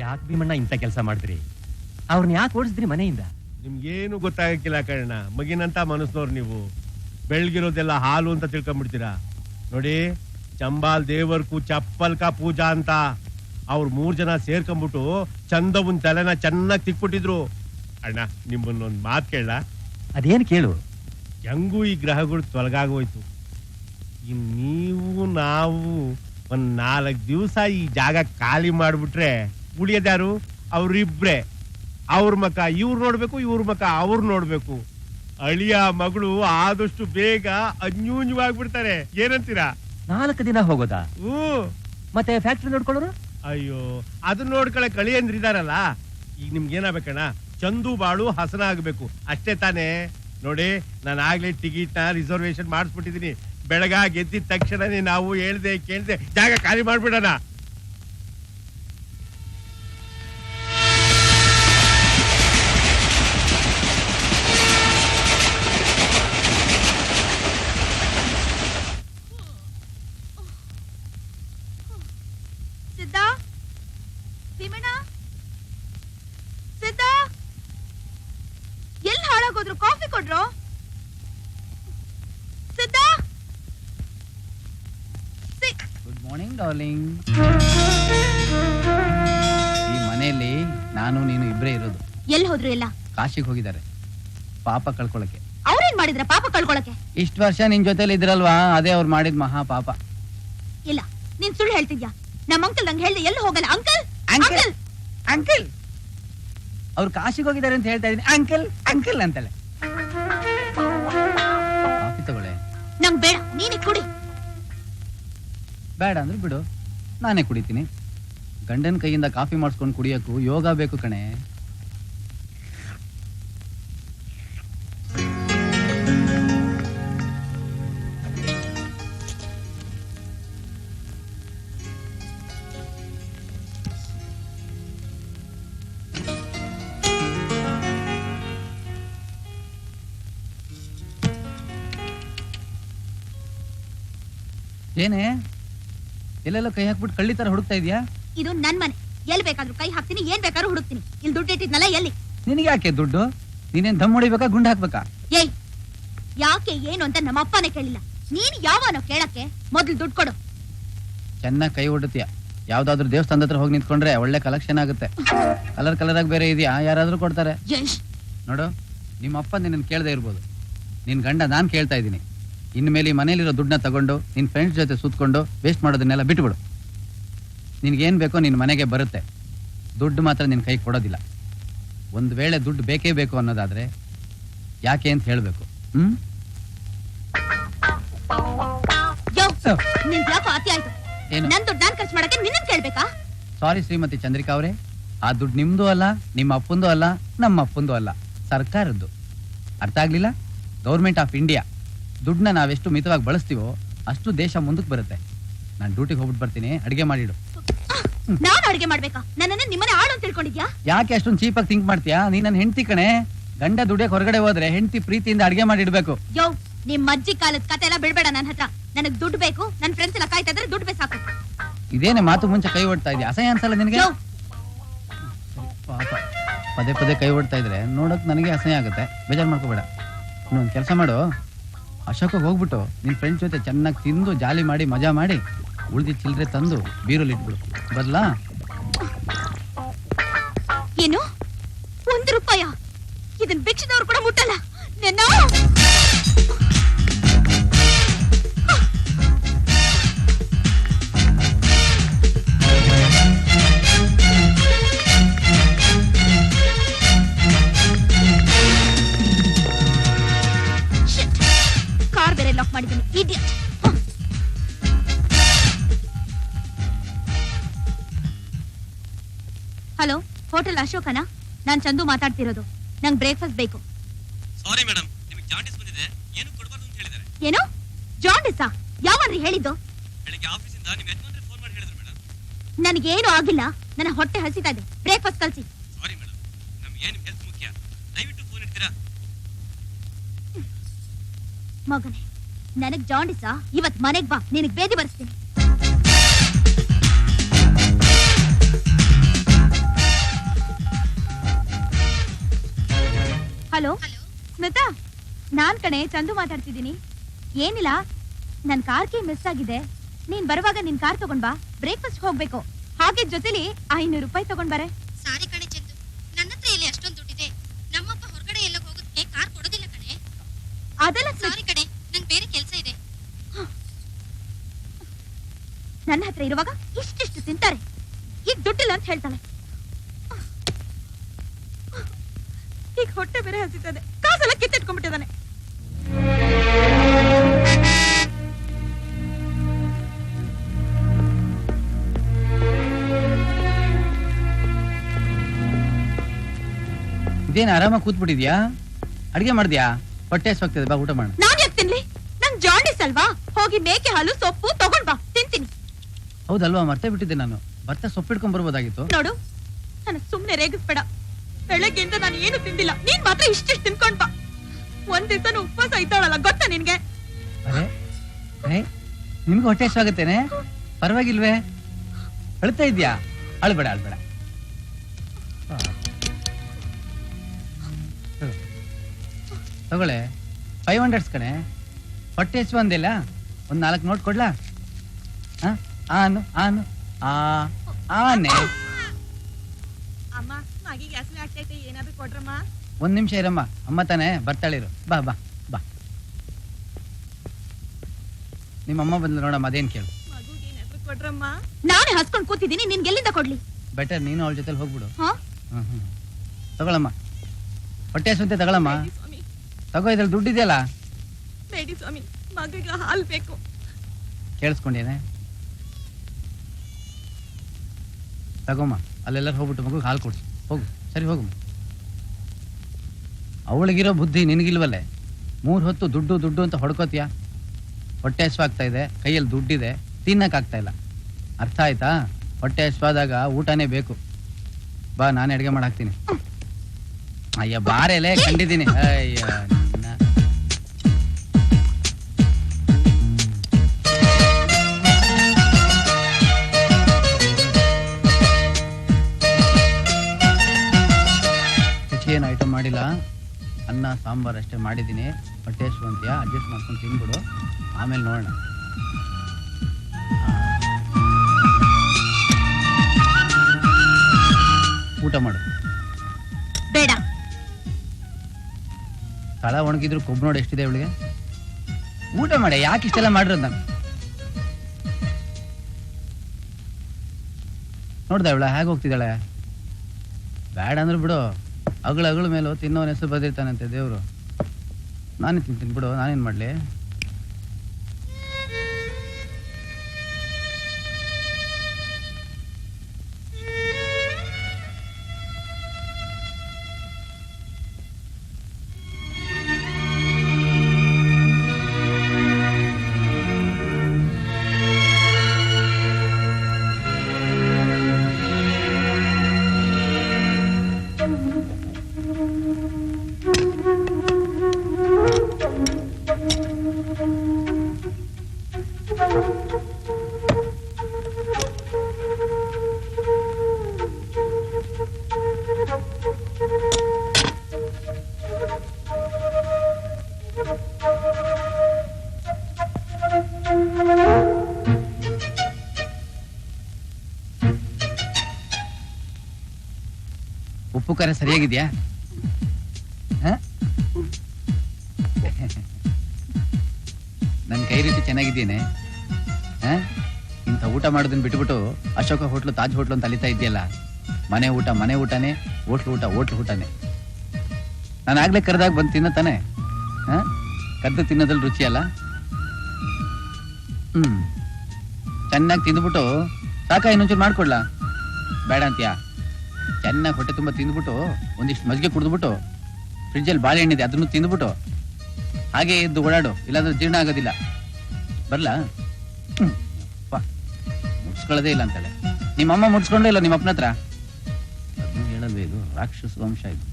ಯಾಕೆ ಭೀಮಣ್ಣ ಇಂಥ ಕೆಲಸ ಮಾಡಿದ್ರಿ? ಅವ್ರನ್ನ ಯಾಕೆ ಓಡಿಸಿದ್ರಿ ಮನೆಯಿಂದ? ನಿಮ್ಗೇನು ಗೊತ್ತಾಗಕ್ಕಿಲ್ಲ ಕಣ್ಣ ಮಗಿನಂತ ಮನಸ್ನವ್ರು ನೀವು. ಬೆಳ್ಗಿರೋದೆಲ್ಲ ಹಾಲು ಅಂತ ತಿಳ್ಕೊಂಡ್ಬಿಡ್ತೀರಾ ನೋಡಿ ಚಂಬಾಲ್ ದೇವರ್ಕು ಚಪ್ಪಲ್ಕ ಪೂಜಾ ಅಂತ ಅವ್ರು ಮೂರ್ ಜನ ಸೇರ್ಕೊಂಡ್ಬಿಟ್ಟು ಚಂದವನ್ ತಲೆನ ಚೆನ್ನಾಗಿ ತಿಕ್ಬಿಟ್ಟಿದ್ರು. ಅಣ್ಣ ನಿಮ್ಮನ್ನೊಂದು ಮಾತು ಕೇಳ ಅದೇನು ಕೇಳು? ಹೆಂಗೂ ಈ ಗ್ರಹಗಳು ತೊಲಗಾಗೋಯ್ತು. ಇನ್ ನೀವು ನಾವು ಒಂದ್ ನಾಲ್ಕು ದಿವಸ ಈ ಜಾಗ ಖಾಲಿ ಮಾಡ್ಬಿಟ್ರೆ ಉಳಿಯೋದ್ಯಾರು? ಅವ್ರಿಬ್ರೆ. ಅವ್ರ ಮಕ ಇವ್ರು ನೋಡ್ಬೇಕು ಇವ್ರ ಮಕ ಅವ್ರು ನೋಡ್ಬೇಕು. ಅಳಿಯ ಮಗಳು ಆದಷ್ಟು ಬೇಗ ಅನ್ಯೂನ್ಯವಾಗ್ಬಿಡ್ತಾರೆ. ಏನಂತೀರಾ? ನಾಲ್ಕು ದಿನ ಹೋಗೋದಾ? ಹ್ಞೂ. ಮತ್ತೆ ಫ್ಯಾಕ್ಟ್ರಿ ನೋಡ್ಕೊಳ್ಳೋರು? ಅಯ್ಯೋ ಅದನ್ನ ನೋಡ್ಕೊಳಕ್ ಕಳಿಯಂದ್ರ ಇದಾರಲ್ಲ? ಈಗ ನಿಮ್ಗೆ ಏನಾಗ್ಬೇಕಣ್ಣ? ಚಂದು ಬಾಳು ಹಸನ ಆಗ್ಬೇಕು. ಅಷ್ಟೇ ತಾನೇ. ನೋಡಿ ನಾನು ಆಗ್ಲೇ ಟಿಕೆಟ್ನ ರಿಸರ್ವೇಶನ್ ಮಾಡಿಸ್ಬಿಟ್ಟಿದೀನಿ. ಬೆಳಗ ಗೆದ್ದಿದ ತಕ್ಷಣನೇ ನಾವು ಹೇಳ್ದೆ ಕೇಳ್ದೆ ಜಾಗ ಖಾಲಿ ಮಾಡ್ಬಿಡೋಣ. ಭೀಮಣ್ಣ ಸಿದ್ಧ ಎಲ್ಲಿ ಹಾಳಾಗೋದ್ರು ಕಾಫಿ ಕೊಡ್ರು? ಸಿದ್ಧ ಗುಡ್ ಮಾರ್ನಿಂಗ್ ಡಾರ್ಲಿಂಗ್ ಈ ಮನೆಯಲ್ಲಿ ನಾನು ನೀನು ಇಬ್ಬರೇ ಇರೋದು. ಎಲ್ಲಿ ಹೋದ್ರು ಎಲ್ಲ? ಕಾಶಿಗೆ ಹೋಗಿದ್ದಾರೆ. ಪಾಪ ಕಳ್ಕೊಳಕ್ಕೆ. ಅವ್ರೇನ್ ಮಾಡಿದ್ರ ಪಾಪ ಕಳ್ಕೊಳಕ್ಕೆ? ಇಷ್ಟು ವರ್ಷ ನಿನ್ ಜೊತೆಲಿ ಇದ್ರಲ್ವಾ? ಅದೇ ಅವ್ರು ಮಾಡಿದ ಮಹಾ ಪಾಪ ಇಲ್ಲ ನೀನ್ ಸುಳ್ಳು ಹೇಳ್ತಿದ್ಯಾ? ನಮ್ಮ ಅಂಕಲ್ ನಂಗೆ ಹೇಳ್ದೆ ಎಲ್ಲಿ ಹೋಗಲ್ಲ ಅಂಕಲ್. ಅಂಕಲ್ ಅಂಕಲ್ ಅವ್ರು ಕಾಶಿಗೆ ಹೋಗಿದ್ದಾರೆ ಅಂತ ಹೇಳ್ತಾ ಇದೀನಿ ಅಂಕಲ್ ಅಂಕಲ್ ಅಂತಲ್ಲ. ಕಾಫಿ ತಗೊಳ್ಳೆ. ನಂಗ್ ಬೇಡ ನೀನೆ ಕುಡಿ. ಬೇಡ ಅಂದ್ರೆ ಬಿಡು. ನಾನೇ ಕುಡಿತೀನಿ. ಗಂಡನ ಕೈಯಿಂದ ಕಾಫಿ ಮಾಡಿಸ್ಕೊಂಡು ಕುಡಿಯಕ್ಕೂ ಯೋಗ ಬೇಕು ಕಣೆ. ಏನೇ? ಎಲ್ಲೆಲ್ಲ ಕೈ ಹಾಕ್ಬಿಟ್ಟು ಕಳ್ಳಿ ತರ ಹುಡುಕ್ತಾ ಇದೀಯಾ? ಇದು ನನ್ ಮನೆ. ಎಲ್ಲಿ ಬೇಕಾದ್ರೂ ಕೈ ಹಾಕ್ತೀನಿ ಏನ್ ಬೇಕಾದ್ರೂ ಹುಡುಕ್ತೀನಿ. ಇಲ್ಲಿ ದುಡ್ಡು ಇಟ್ಟಿದ್ನಲ್ಲ ಎಲ್ಲಿ? ನಿನಗೆ ಯಾಕೆ ದುಡ್ಡು? ನೀನೇನ್ ದಮ್ ಹೊಡಿಬೇಕಾ ಗುಂಡ್ ಹಾಕ್ಬೇಕಾ? ಏಯ್ ಯಾಕೆ ಏನು ಅಂತ ನಮ್ಮ ಅಪ್ಪನೇ ಕೇಳಿಲ್ಲ. ನೀನ್ ಯಾವನೋ ಕೇಳಕ್ಕೆ ಮೊದ್ಲು ದುಡ್ಡು ಕೊಡು. ಚೆನ್ನಾಗಿ ಕೈ ಹೊಡುತ್ತೀಯ ಯಾವ್ದಾದ್ರು ದೇವಸ್ಥಾನದ ಹತ್ರ ಹೋಗಿ ನಿಂತ್ಕೊಂಡ್ರೆ ಒಳ್ಳೆ ಕಲೆಕ್ಷನ್ ಆಗುತ್ತೆ. ಕಲರ್ ಕಲರ್ ಆಗಿ ಬೇರೆ ಇದೆಯಾ? ಯಾರಾದ್ರೂ ಕೊಡ್ತಾರೆ. ನೋಡು ನಿಮ್ಮ ಅಪ್ಪ ನಿನ್ನ ಕೇಳದೆ ಇರ್ಬೋದು. ನಿನ್ ಗಂಡ ನಾನ್ ಕೇಳ್ತಾ ಇದ್ದೀನಿ. ಇನ್ಮೇಲೆ ಈ ಮನೇಲಿರೋ ದುಡ್ಡನ್ನ ತಗೊಂಡು ನಿನ್ನ ಫ್ರೆಂಡ್ಸ್ ಜೊತೆ ಸುತ್ಕೊಂಡು ವೇಸ್ಟ್ ಮಾಡೋದನ್ನೆಲ್ಲ ಬಿಟ್ಬಿಡು. ನಿನಗೇನು ಬೇಕೋ ನಿನ್ನ ಮನೆಗೆ ಬರುತ್ತೆ. ದುಡ್ಡು ಮಾತ್ರ ನಿನ್ನ ಕೈ ಕೊಡೋದಿಲ್ಲ. ಒಂದು ವೇಳೆ ದುಡ್ಡು ಬೇಕೇ ಬೇಕು ಅನ್ನೋದಾದ್ರೆ ಯಾಕೆ ಅಂತ ಹೇಳಬೇಕು. ಹ್ಞೂ ಯೋ ನಿನ್ ಯಾಕೋ ಅತಿ ಆಯ್ತು. ಏನು? ನನ್ ದುಡ್ಡು ನಾನ್ ಖರ್ಚು ಮಾಡಕ್ಕೆ ನಿನ್ನ ಕೇಳ್ಬೇಕಾ? ಸಾರಿ ಶ್ರೀಮತಿ ಚಂದ್ರಿಕಾ ಅವರೇ. ಆ ದುಡ್ಡು ನಿಮ್ದು ಅಲ್ಲ ನಿಮ್ಮ ಅಪ್ಪಂದು ಅಲ್ಲ ನಮ್ಮ ಅಪ್ಪಂದು ಅಲ್ಲ. ಸರ್ಕಾರದ್ದು. ಅರ್ಥ ಆಗ್ಲಿಲ್ಲ? ಗೌರ್ಮೆಂಟ್ ಆಫ್ ಇಂಡಿಯಾ ದುಡ್ಡನ್ನ ನಾವೆಷ್ಟು ಮಿತವಾಗಿ ಬಳಸ್ತೀವೋ ಅಷ್ಟು ದೇಶ ಮುಂದಕ್ಕೆ ಬರುತ್ತೆ. ನಾನು ಡ್ಯೂಟಿಗೆ ಹೋಗ್ಬಿಟ್ಟು ಬರ್ತೀನಿ ಅಡಿಗೆ ಮಾಡಿಡು. ನಾನು ಅಡ್ಗೆ ಮಾಡ್ಬೇಕಾ? ನನ್ನನ್ನ ನಿಮ್ಮನೆ ಆಳು ಅಂತ ತಿಳ್ಕೊಂಡಿದ್ಯಾ? ಯಾಕೆ ಅಷ್ಟೊಂದು ಚೀಪಾಗಿ ಥಿಂಕ್ ಮಾಡ್ತೀಯಾ? ನೀ ನನ್ನ ಹೆಂಡತಿ ಕಣೆ. ಗಂಡ ದುಡಿಯಕ್ಕೆ ಹೊರಗಡೆ ಹೋದ್ರೆ ಹೆಂಡತಿ ಪ್ರೀತಿಯಿಂದ ಅಡಿಗೆ ಮಾಡಿಡ್ಬೇಕು. ಯೋ ನಿಮ್ಮ ಅಜ್ಜಿ ಕಾಲದ ಕತೆ ಎಲ್ಲ ಬಿಡ್ಬೇಡ ನನ್ನ ಹತ್ರ. ನನಗೆ ದುಡ್ಡು ಬೇಕು ನನ್ ಫ್ರೆಂಡ್ಸ್ ಎಲ್ಲ ಕಾಯ್ತಾ ಇದ್ರೆ ದುಡ್ಡು ಬೇಕು ಸಾಕು. ಇದೇನೆ ಮಾತು ಮುಂಚೆ ಕೈ ಹೊಡ್ತಾ ಇದೆಯಾ? ಅಸಹ್ಯ ಅನ್ಸಲ್ಲ ನಿನಗೆ? ಯೋ. ಪಾಪ ಪದೇ ಪದೇ ಕೈ ಹೊಡ್ತಾ ಇದ್ರೆ ನೋಡಕ್ ನನಗೆ ಅಸಹ್ಯ ಆಗುತ್ತೆ. ಬೇಜಾರು ಮಾಡ್ಕೋಬೇಡ. ಇನ್ನೊಂದು ಕೆಲಸ ಮಾಡು. ಅಶೋಕಕ್ಕೆ ಹೋಗ್ಬಿಟ್ಟು ನಿನ್ನ ಫ್ರೆಂಡ್ಸ್ ಜೊತೆ ಚೆನ್ನಾಗಿ ತಿಂದು, ಜಾಲಿ ಮಾಡಿ, ಮಜಾ ಮಾಡಿ ಉಳ್ದಿದ್ ಚಿಲ್ಲರೆ ತಂದು ಬೀರಲ್ಲಿ ಇಟ್ಬಿಡು. ಬರ್ಲಾ? ಏನು? ಒಂದು ರೂಪಾಯ? ಇದನ್ ಭಿಕ್ಷದವ್ರು ಕೂಡ ಮುಟ್ಟಲ್ಲ. ನನ್ನ? ಹೋಟೆಲ್ ಅಶೋಕನ? ನಾನ್ ಚಂದು ಮಾತಾಡ್ತಿರೋದು. ನಂಗೆ ಬ್ರೇಕ್ಫಾಸ್ಟ್ ಬೇಕು. ಸಾರಿ ಮೇಡಮ್ ನಿಮಗೆ ಜಾಂಡಿಸ್ ಬಂದಿದೆ. ಏನು ಕೊಡಬಾರ್ದು ಅಂತ ಹೇಳಿದ್ದಾರೆ? ಏನು? ಜಾಂಡಿಸಾ ಯಾವನ್ರಿ ಹೇಳಿದ್ದು? ಬೆಳಿಗ್ಗೆ ಆಫೀಸಿಂದ ನಿಮ್ಮ ಯಜಮಾನ್ರೆ ಫೋನ್ ಮಾಡಿ ಹೇಳಿದ್ರು ಮೇಡಮ್ ಏನು ಆಗಿಲ್ಲ. ನನ್ನ ಹೊಟ್ಟೆ ಹಸಿತಾ ಇದೆ. ಬ್ರೇಕ್ಫಾಸ್ಟ್ ಕಲ್ಸಿ ಸಾರಿ ಮೇಡಮ್ ನಮ್ಗೆ ಏನು ಹೆಲ್ತ್ ಮುಖ್ಯ? ದಯವಿಟ್ಟು ಫೋನ್ ಇಡ್ತೀರಾ? ಮಗನೇ ನನಗ್ ಜಾಂಡಿಸಾ ಇವತ್ ಮನೆಗ್ ಬಾ. ನಿನಗ್ ಬೇದಿ ಬರ್ಸ್ತೀನಿ. ಹಲೋ? ಸ್ಮಿತಾ ನಾನ್ ಕಣೆ ಚಂದು ಮಾತಾಡ್ತಿದ್ದೀನಿ. ಏನಿಲ್ಲ ನನ್ ಕಾರ್ ಕೀ ಮಿಸ್ ಆಗಿದೆ. ನೀನ್ ಬರುವಾಗ ನಿನ್ ಕಾರ್ ತಗೊಂಡ್ ಬಾ ಬ್ರೇಕ್ಫಾಸ್ಟ್ ಹೋಗ್ಬೇಕು. ಹಾಗೆ ಜೊತೆಲಿ ಐನೂರು ರೂಪಾಯಿ ತಗೊಂಡ್ ಬರೆ. ಸಾರಿ ಕಣೆ ಚಂದು ನನ್ನ ಹತ್ರ ಇಲ್ಲಿ ಅಷ್ಟೊಂದು ದುಡ್ಡಿದೆ. ನಮ್ಮಪ್ಪ ಹೊರಗಡೆ ಎಲ್ಲ ಹೋಗೋದಕ್ಕೆ ಕಾರ್ ಕೊಡೋದಿಲ್ಲ ಕಣೆ? ಅದೆಲ್ಲ ಸಾರಿ ಕಣೆ ನನ್ ಬೇರೆ ಕೆಲಸ ಇದೆ. ನನ್ನ ಹತ್ರ ಇರುವಾಗ ಇಷ್ಟಿಷ್ಟು ತಿಂತಾರೆ. ಈಗ ದುಡ್ಡಿಲ್ಲ ಅಂತ ಹೇಳ್ತಾಳೆ. ಈಗ ಹೊಟ್ಟೆ ಬೇರೆ ಹಸಿತದೆ. ಕಾಸೆಲ್ಲ ಕಿತ್ತಿಟ್ಕೊಂಡ್ಬಿಟ್ಟಿದ್ದಾನೆ. ಇದೇನು ಆರಾಮಾಗಿ ಕೂತ್ಬಿಟ್ಟಿದ್ಯಾ? ಅಡಿಗೆ ಮಾಡಿದ್ಯಾ? ಹೊಟ್ಟೆ ಹಸ್ವಾಗ್ತದೆ ಬಾ ಊಟ ಮಾಡೋಣ. ನಾನ್ ಯಾಕೆ ತಿನ್ಲಿ? ನಂಗ್ ಜಾಂಡಿಸ್ ಅಲ್ವಾ? ಹೋಗಿ ಮೇಕೆ ಹಾಲು ಸೊಪ್ಪು ತಗೊಂಡ್ ಬಾ ತಿಂತೀನಿ. ಹೌದಲ್ವಾ ಮರ್ತೇ ಬಿಟ್ಟಿದ್ದೆ ನಾನು. ಬರ್ತಾ ಸೊಪ್ಪಿಡ್ಕೊಂಡ್ ಬರ್ಬೋದಾಗಿತ್ತು. ನೋಡು ನನಗ್ ಸುಮ್ನೆ ರೇಗಿಸ್ಬೇಡ. ಬೆಳಗ್ಗೆಯಿಂದ ನಾನು ಏನು ತಿಂದಿಲ್ಲ. ನೀನ್ ಮಾತ್ರ ಇಷ್ಟಿಷ್ಟು ತಿನ್ಕೊಂಡ್ ಬಾ ಒಂದ್ ದಿವಸ ಉಪವಾಸ ಇದ್ದಾಳಲ್ಲ ಗೊತ್ತಾ ನಿನ್ಗೆ? ನಿಮ್ಗೆ ಹೊಟ್ಟೆ ಆಗುತ್ತೇನೆ ಪರವಾಗಿಲ್ವೇ? ಅಳ್ತಾ ಇದ್ಯಾ? ಅಳ್ಬೇಡ ಅಳ್ಬೇಡ. ತಗೊಳ್ಳೆ ಫೈವ್ ಹಂಡ್ರೆಡ್ಸ್ ಕಣೆ. ಹೊಟ್ಟೆ ಹೆಚ್ಚು ಅಂದಿಲ್ಲ ಒಂದ್ ನಾಲ್ಕು ನೋಟ್ ಕೊಡ್ಲಾ? ಆನು ಆನು, ಆ, ಆನೆ. ಮಗಿಗೆ ಹಸನೆ ಆಗ್ತೈತೆ ಏನಾದ್ರು ಕೊಡ್ರಮ್ಮ? ಒಂದ್ ನಿಮಿಷ ಇರಮ್ಮ. ಅಮ್ಮ ತಾನೆ ಬರ್ತಾಳಿರು ಬಾ ಬಾ ಬಾ. ನಿಮ್ಮಮ್ಮ ಬಂದ್ಲು ನೋಡಮ್ಮ ಅದೇನ್ ಕೇಳು. ಮಗುಗೆ ಏನಾದ್ರು ಕೊಡ್ರಮ್ಮ? ನಾನೇ ಹಸ್ಕೊಂಡ್ ಕೂತಿದ್ದೀನಿ ನಿನ್ಗೆ ಎಲ್ಲಿಂದ ಕೊಡ್ಲಿ? ಬೆಟರ್ ನೀನು ಅವಳ ಜೊತೆ ಹೋಗ್ಬಿಡು. ಹಾ? ಹ್ಮ್ ಹ್ಮ್ ತಗೊಳಮ್ಮ. ಹೊಟ್ಟೆ ಸುಂತೆ ತಗೊಳಮ್ಮ. ಸ್ವಾಮಿ. ತಗೋ ಇದ್ರಲ್ಲಿ ದುಡ್ಡಿದೆಯಲ್ಲ ಬೇಡಿ ಸ್ವಾಮಿ. ಮಗುಗೆ ಹಾಲ್ ಬೇಕು. ಕೇಳಿಸ್ಕೊಂಡೇನೆ ತಗೊಮ್ಮ ಅಲ್ಲೆಲ್ಲರೂ ಹೋಗ್ಬಿಟ್ಟು ಮಗುಗೆ ಹಾಲು ಕೊಡ್ಸು ಹೋಗು, ಸರಿ ಹೋಗು. ಅವಳಿಗಿರೋ ಬುದ್ಧಿ ನಿನಗಿಲ್ವಲ್ಲೇ? ಮೂರು ಹೊತ್ತು ದುಡ್ಡು ದುಡ್ಡು ಅಂತ ಹೊಡ್ಕೋತೀಯ? ಹೊಟ್ಟೆ ಹಸ್ವಾಗ್ತಾ ಇದೆ, ಕೈಯಲ್ಲಿ ದುಡ್ಡಿದೆ, ತಿನ್ನಕ್ ಆಗ್ತಾ ಇಲ್ಲ. ಅರ್ಥ ಆಯ್ತಾ? ಹೊಟ್ಟೆ ಹಸುವಾದಾಗ ಊಟನೇ ಬೇಕು. ಬಾ, ನಾನು ಅಡುಗೆ ಮಾಡಾಕ್ತೀನಿ. ಅಯ್ಯ, ಬಾರೆಲೆ, ಕಂಡಿದ್ದೀನಿ. ಅಯ್ಯ ಅನ್ನ ಸಾಂಬಾರ್ ಅಷ್ಟೇ ಮಾಡಿದ್ದೀನಿ ಹೊಟ್ಟೆ ಅಂತೀಯ ಅಡ್ಜಸ್ಟ್ ಮಾಡ್ಕೊಂಡು ತಿನ್ಬಿಡು. ಆಮೇಲೆ ನೋಡೋಣ. ಊಟ ಮಾಡು. ಬೇಡ. ತಳ ಒಣಗಿದ್ರು ಕೊಬ್ಬು ನೋಡಿ ಎಷ್ಟಿದೆ ಇವಳಿಗೆ ಊಟ ಮಾಡಿ ಯಾಕೆ ಇಷ್ಟೆಲ್ಲ ಮಾಡಿರೋದು ನಾನು ನೋಡ್ದ ಇವಳ ಹೇಗೆ ಹೋಗ್ತಿದ್ದಾಳೆ? ಬೇಡ ಅಂದ್ರೆ ಬಿಡು. ಅಗಳ ಅಗಳ ಮೇಲೆ ತಿನ್ನೋನ ಹೆಸರು ಬದಿರ್ತಾನಂತೆ ದೇವರು. ನಾನೇ ತಿಂತೀನಿ ಬಿಡು ನಾನೇನು ಮಾಡ್ಲಿ? ಉಪ್ಪು ಖಾರ ಸರಿಯಾಗಿದ್ಯಾ? ನನ್ನ ನನ್ ಕೈ ರೀತಿ ಚೆನ್ನಾಗಿದ್ದೇನೆ ಹಾ? ಇಂಥ ಊಟ ಮಾಡೋದನ್ನ ಬಿಟ್ಬಿಟ್ಟು ಅಶೋಕ ಹೋಟ್ಲು, ತಾಜ್ ಹೋಟ್ಲು ಅಂತ ಅಲಿತಾ ಇದೆಯಲ್ಲ ಮನೆ ಊಟ, ಮನೆ ಊಟನೇ, ಹೋಟ್ಲು ಊಟ, ಹೋಟ್ಲು ಊಟನೇ. ನಾನು ಆಗ್ಲೇ ಕರೆದಾಗ ಬಂದು ತಿನ್ನ ತಾನೆ. ಹಾ? ಕದ್ದು ತಿನ್ನೋದ್ರಲ್ಲಿ ರುಚಿಯಲ್ಲ ಹ್ಮ್. ಚೆನ್ನಾಗಿ ತಿಂದ್ಬಿಟ್ಟು ಸಾಕ ಇನ್ನೊಂಚೂರು ಮಾಡ್ಕೊಡ್ಲಾ? ಬೇಡ ಅಂತೀಯಾ? ಚೆನ್ನಾಗಿ ಹೊಟ್ಟೆ ತುಂಬ ತಿಂದ್ಬಿಟ್ಟು, ಒಂದಿಷ್ಟು ಮಜ್ಜಿಗೆ ಕುಡಿದ್ಬಿಟ್ಟು ಫ್ರಿಜ್ಜಲ್ಲಿ ಬಾಳೆಹಣ್ಣು ಇದೆ ಅದನ್ನು ತಿಂದ್ಬಿಟ್ಟು, ಹಾಗೆ ಎದ್ದು ಓಡಾಡು, ಇಲ್ಲಾಂದ್ರೆ ಜೀರ್ಣ ಆಗೋದಿಲ್ಲ. ಬರ್ಲಾ. ಮುಡ್ಸ್ಕೊಳ್ಳೋದೇ ಇಲ್ಲ ಅಂತಾಳೆ. ನಿಮ್ಮಮ್ಮ ಮುಡ್ಸ್ಕೊಂಡೇ ಇಲ್ಲ ನಿಮ್ಮ ಅಪ್ಪನ ಹತ್ರ? ಅದನ್ನು ಹೇಳಲ್ವೇ ಇದು ರಾಕ್ಷಸ ವಂಶ ಇದು.